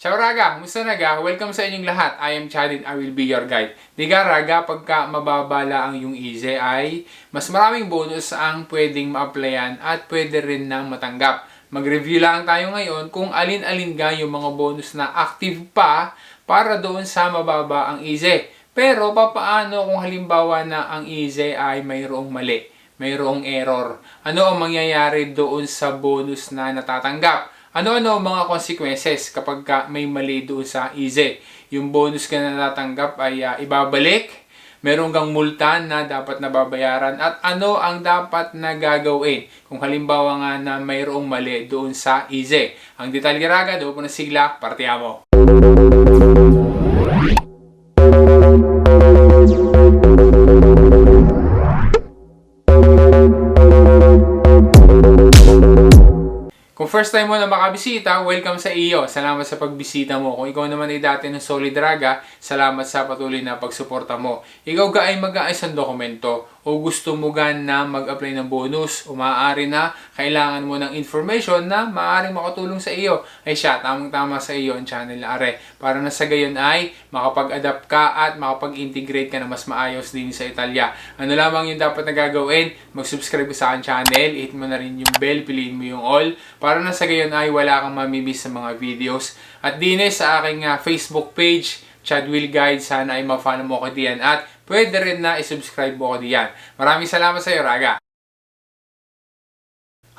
Ciao Raga! Musta Raga? Welcome sa inyong lahat. I am Chadin, I will be your guide. Diga Raga, pagka mababala ang yung easy ay mas maraming bonus ang pwedeng ma-applyan at pwede rin nang matanggap. Mag-review lang tayo ngayon kung alin-alin ga yung mga bonus na active pa para doon sa mababa ang easy. Pero papaano kung halimbawa na ang easy ay mayroong mali, mayroong error? Ano ang mangyayari doon sa bonus na natatanggap? Ano-ano mga consequences kapag ka may mali doon sa easy? Yung bonus ka na natatanggap ay uh, ibabalik, meron kang multa na dapat nababayaran at ano ang dapat na gagawin kung halimbawa nga na mayroong mali doon sa easy. Ang detalye raga, doon po na sigla, partiamo. Kung first time mo na makabisita, welcome sa iyo. Salamat sa pagbisita mo. Kung ikaw naman ay dati ng Solid Draga, salamat sa patuloy na pagsuporta mo. Ikaw ga ay mag-aayos ng dokumento o gusto mo gan na mag-apply ng bonus o maaari na kailangan mo ng information na maaaring makatulong sa iyo, ay siya, tamang-tama sa iyo ang channel na are. Para na sa gayon ay makapag-adapt ka at makapag-integrate ka na mas maayos din sa Italia. Ano lamang yung dapat na gagawin? Mag-subscribe sa akin channel, hit mo na rin yung bell, piliin mo yung all. Para na sa gayon ay wala kang mamimiss sa mga videos. At din sa aking uh, Facebook page, Chad Will Guide. Sana ay ma-follow mo ko diyan at pwede rin na i-subscribe mo ko diyan. Maraming salamat sa iyo, Raga.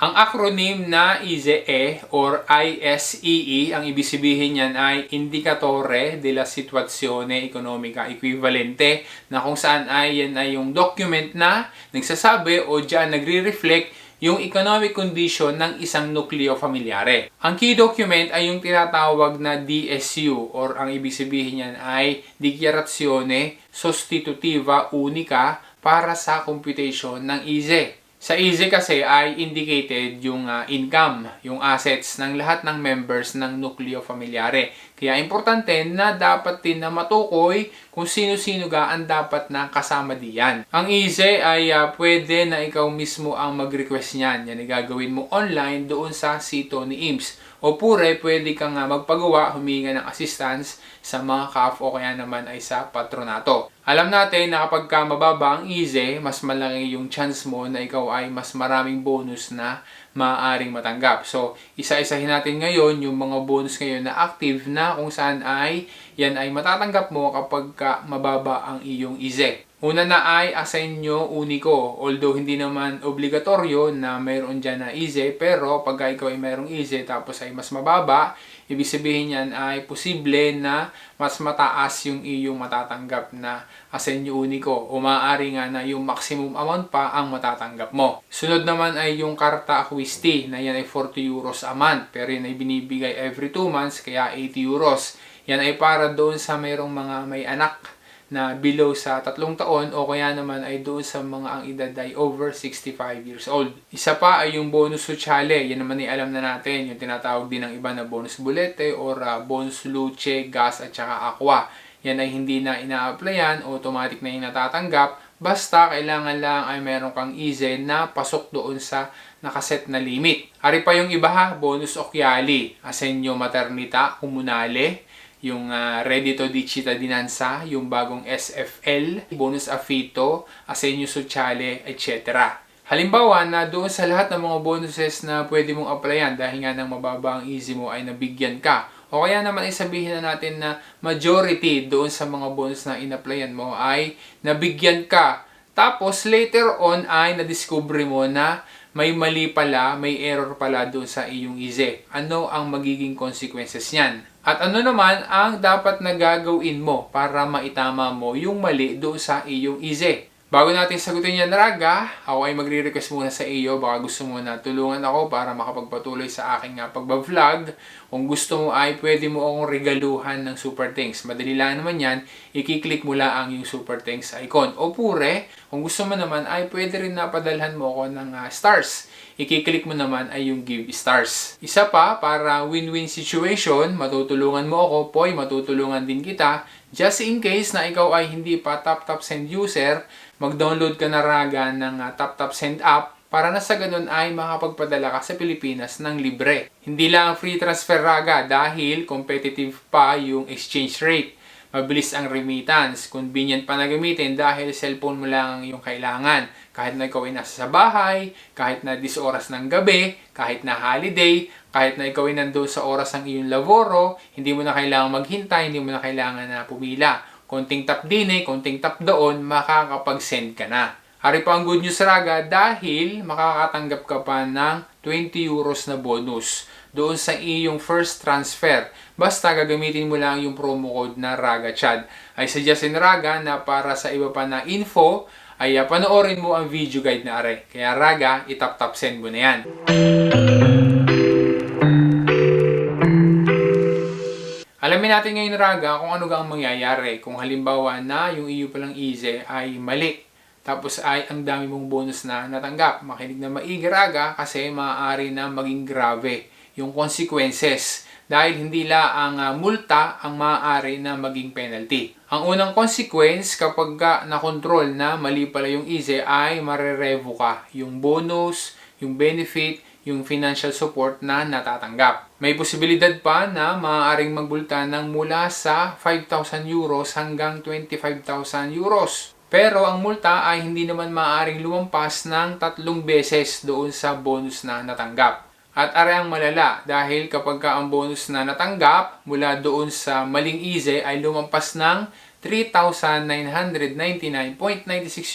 Ang acronym na ISEE or ISEE, ang ibig sabihin niyan ay Indicatore della Situazione Economica Equivalente na kung saan ay yan ay yung document na nagsasabi o diyan nagre-reflect yung economic condition ng isang nukleo familyare. Ang key document ay yung tinatawag na DSU or ang ibig sabihin niyan ay Dichiarazione Sostitutiva Unica para sa computation ng ISE. Sa EASY kasi ay indicated yung uh, income, yung assets ng lahat ng members ng nucleo familiare. Kaya importante na dapat din na matukoy kung sino-sino ga ang dapat na kasama diyan. Ang EASY ay uh, pwede na ikaw mismo ang mag-request niyan. Yan ay gagawin mo online doon sa sito ni IMSS. O pure, pwede kang magpagawa, huminga ng assistance sa mga CAF o kaya naman ay sa patronato. Alam natin na kapag ka mababa ang easy, mas malaki yung chance mo na ikaw ay mas maraming bonus na maaaring matanggap. So, isa-isahin natin ngayon yung mga bonus ngayon na active na kung saan ay yan ay matatanggap mo kapag ka mababa ang iyong easy. Una na ay assign nyo uniko. Although hindi naman obligatoryo na mayroon dyan na easy, pero pag ikaw ay mayroong easy tapos ay mas mababa, ibig sabihin yan ay posible na mas mataas yung iyong matatanggap na assign nyo uniko. O maaari nga na yung maximum amount pa ang matatanggap mo. Sunod naman ay yung karta acquisti na yan ay 40 euros a month. Pero yan ay binibigay every 2 months kaya 80 euros. Yan ay para doon sa mayroong mga may anak na below sa tatlong taon o kaya naman ay doon sa mga ang edad ay over 65 years old. Isa pa ay yung bonus sociale. Yan naman ay alam na natin. Yung tinatawag din ng iba na bonus bulete or uh, bonus luce, gas at saka aqua. Yan ay hindi na ina-applyan, automatic na yung natatanggap. Basta kailangan lang ay meron kang easy na pasok doon sa nakaset na limit. Ari pa yung iba ha, bonus occhiali, asenyo maternita, comunale, yung uh, Reddito di Cittadinanza, yung bagong SFL, bonus affitto, asenyo sociale, etc. Halimbawa na doon sa lahat ng mga bonuses na pwede mong applyan dahil nga ng mababa ang easy mo ay nabigyan ka. O kaya naman ay sabihin na natin na majority doon sa mga bonus na in-applyan mo ay nabigyan ka. Tapos later on ay na-discover mo na may mali pala, may error pala doon sa iyong easy. Ano ang magiging consequences niyan? At ano naman ang dapat na gagawin mo para maitama mo yung mali doon sa iyong easy? Bago natin sagutin yan, Raga, ako ay magre-request muna sa iyo. Baka gusto mo na tulungan ako para makapagpatuloy sa aking uh, pagbablog. Kung gusto mo ay pwede mo akong regaluhan ng Super Thanks. Madali lang naman yan. I-click mo lang yung Super Thanks icon. O pure, kung gusto mo naman ay pwede rin napadalhan mo ako ng uh, stars. I-click mo naman ay yung give stars. Isa pa, para win-win situation, matutulungan mo ako, poy, matutulungan din kita. Just in case na ikaw ay hindi pa TapTap Send user, mag-download ka na raga ng uh, TapTap Send app para na sa ganun ay makapagpadala ka sa Pilipinas ng libre. Hindi lang free transfer raga dahil competitive pa yung exchange rate. Mabilis ang remittance, convenient pa na gamitin dahil cellphone mo lang yung kailangan. Kahit na ikaw ay nasa sa bahay, kahit na 10 oras ng gabi, kahit na holiday, kahit na ikaw ay nandoon sa oras ng iyong laboro, hindi mo na kailangan maghintay, hindi mo na kailangan na pumila. Konting tap din eh, konting tap doon, makakapag-send ka na. Hari pa ang good news raga dahil makakatanggap ka pa ng 20 euros na bonus doon sa iyong first transfer. Basta gagamitin mo lang yung promo code na Raga Chad. I suggest in Raga na para sa iba pa na info ay uh, panoorin mo ang video guide na are. Kaya Raga, itap-tap send mo na yan. Alamin natin ngayon Raga kung ano ang mangyayari kung halimbawa na yung iyo palang easy ay mali tapos ay ang dami mong bonus na natanggap. Makinig na maigi raga kasi maaari na maging grave yung consequences dahil hindi la ang uh, multa ang maaari na maging penalty. Ang unang consequence kapag ka na-control na mali pala yung easy ay marerevo ka yung bonus, yung benefit, yung financial support na natatanggap. May posibilidad pa na maaaring magbulta ng mula sa 5,000 euros hanggang 25,000 euros. Pero ang multa ay hindi naman maaaring lumampas ng tatlong beses doon sa bonus na natanggap. At are ang malala dahil kapag ka ang bonus na natanggap mula doon sa maling easy ay lumampas ng 3,999.96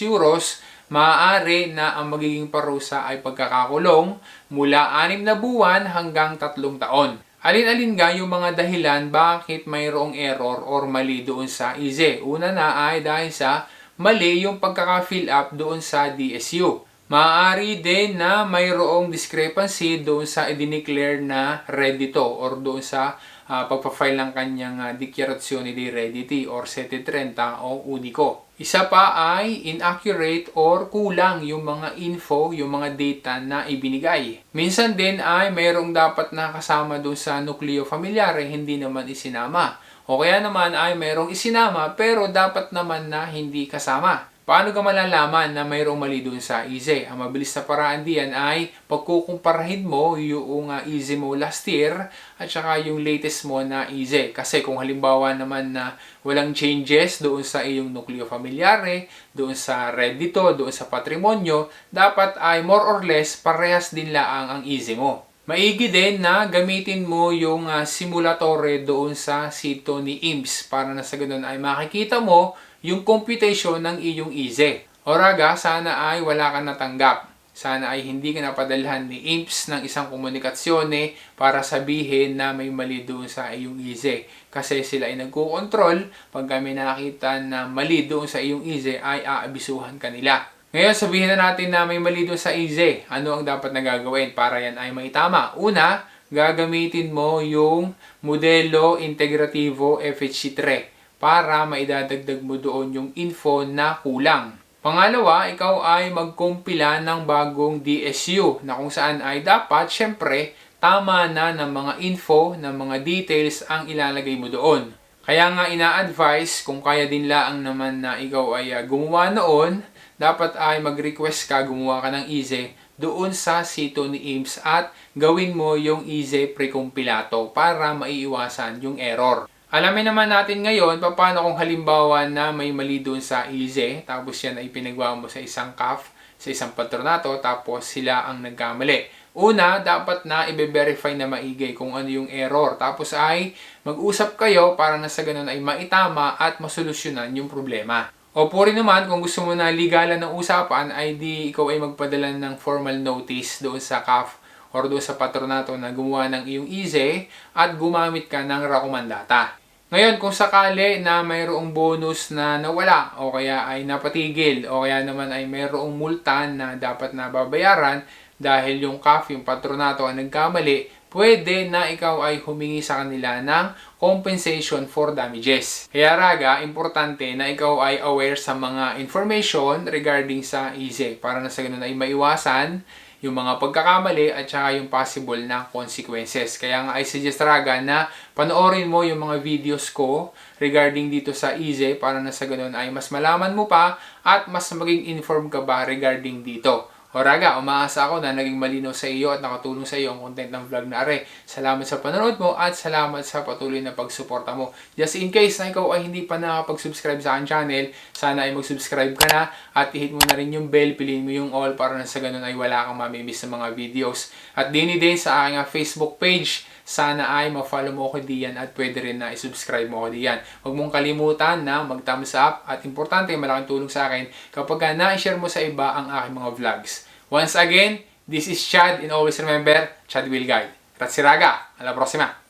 euros, maaari na ang magiging parusa ay pagkakakulong mula 6 na buwan hanggang 3 taon. Alin-alin ga yung mga dahilan bakit mayroong error or mali doon sa easy? Una na ay dahil sa mali yung pagkaka-fill up doon sa DSU. Maaari din na mayroong discrepancy doon sa i-declare na reddito or doon sa uh, pagpa-file ng kanyang uh, dichiarazione di redditi or 730 o unico. Isa pa ay inaccurate or kulang yung mga info, yung mga data na ibinigay. Minsan din ay mayroong dapat na kasama doon sa nucleo familiare, hindi naman isinama. O kaya naman ay mayroong isinama pero dapat naman na hindi kasama. Paano ka malalaman na mayroong mali dun sa easy? Ang mabilis na paraan diyan ay pagkukumparahin mo yung uh, easy mo last year at saka yung latest mo na easy. Kasi kung halimbawa naman na walang changes doon sa iyong nucleo familiare, doon sa reddito, doon sa patrimonyo, dapat ay more or less parehas din laang ang easy mo. Maigi din na gamitin mo yung uh, simulatore doon sa sito ni IMS para na sa ganun ay makikita mo yung computation ng iyong easy. O raga, sana ay wala ka natanggap. Sana ay hindi ka napadalhan ni IMPS ng isang komunikasyone para sabihin na may mali doon sa iyong easy. Kasi sila ay nagkukontrol. Pag kami nakita na mali doon sa iyong easy ay aabisuhan kanila. Ngayon, sabihin na natin na may mali doon sa easy. Ano ang dapat na gagawin para yan ay maitama? Una, gagamitin mo yung modelo integrativo FHC3 para maidadagdag mo doon yung info na kulang. Pangalawa, ikaw ay magkumpila ng bagong DSU na kung saan ay dapat, syempre, tama na ng mga info, ng mga details ang ilalagay mo doon. Kaya nga ina-advise kung kaya din laang naman na ikaw ay uh, gumawa noon, dapat ay mag-request ka, gumawa ka ng easy doon sa sito ni IMS at gawin mo yung easy pre-compilato para maiiwasan yung error. Alamin naman natin ngayon paano kung halimbawa na may mali doon sa easy tapos yan ay pinagawa mo sa isang CAF, sa isang patronato tapos sila ang nagkamali. Una, dapat na i-verify na maigay kung ano yung error. Tapos ay mag-usap kayo para na sa ganun ay maitama at masolusyonan yung problema. O puri naman, kung gusto mo na ligalan ng usapan, ay di ikaw ay magpadala ng formal notice doon sa CAF or doon sa patronato na gumawa ng iyong easy at gumamit ka ng rekomendata. Ngayon, kung sakali na mayroong bonus na nawala o kaya ay napatigil o kaya naman ay mayroong multa na dapat na babayaran dahil yung CAF, yung patronato ang nagkamali, pwede na ikaw ay humingi sa kanila ng compensation for damages. Kaya raga, importante na ikaw ay aware sa mga information regarding sa easy para na sa ganun ay maiwasan yung mga pagkakamali at saka yung possible na consequences. Kaya nga I suggest raga na panoorin mo yung mga videos ko regarding dito sa easy para na sa ganun ay mas malaman mo pa at mas maging informed ka ba regarding dito. O raga, umaasa ako na naging malinaw sa iyo at nakatulong sa iyo ang content ng vlog na are. Salamat sa panonood mo at salamat sa patuloy na pagsuporta mo. Just in case na ikaw ay hindi pa nakapag-subscribe sa aking channel, sana ay mag-subscribe ka na at i-hit mo na rin yung bell, piliin mo yung all para na sa ganun ay wala kang mamimiss sa mga videos. At din din sa aking ah, Facebook page, sana ay ma-follow mo ako diyan at pwede rin na i-subscribe mo ako diyan. Huwag mong kalimutan na mag-thumbs up at importante, malaking tulong sa akin kapag ka na-share mo sa iba ang aking mga vlogs. Once again, this is Chad and always remember, Chad will guide. Ratsiraga, a la próxima!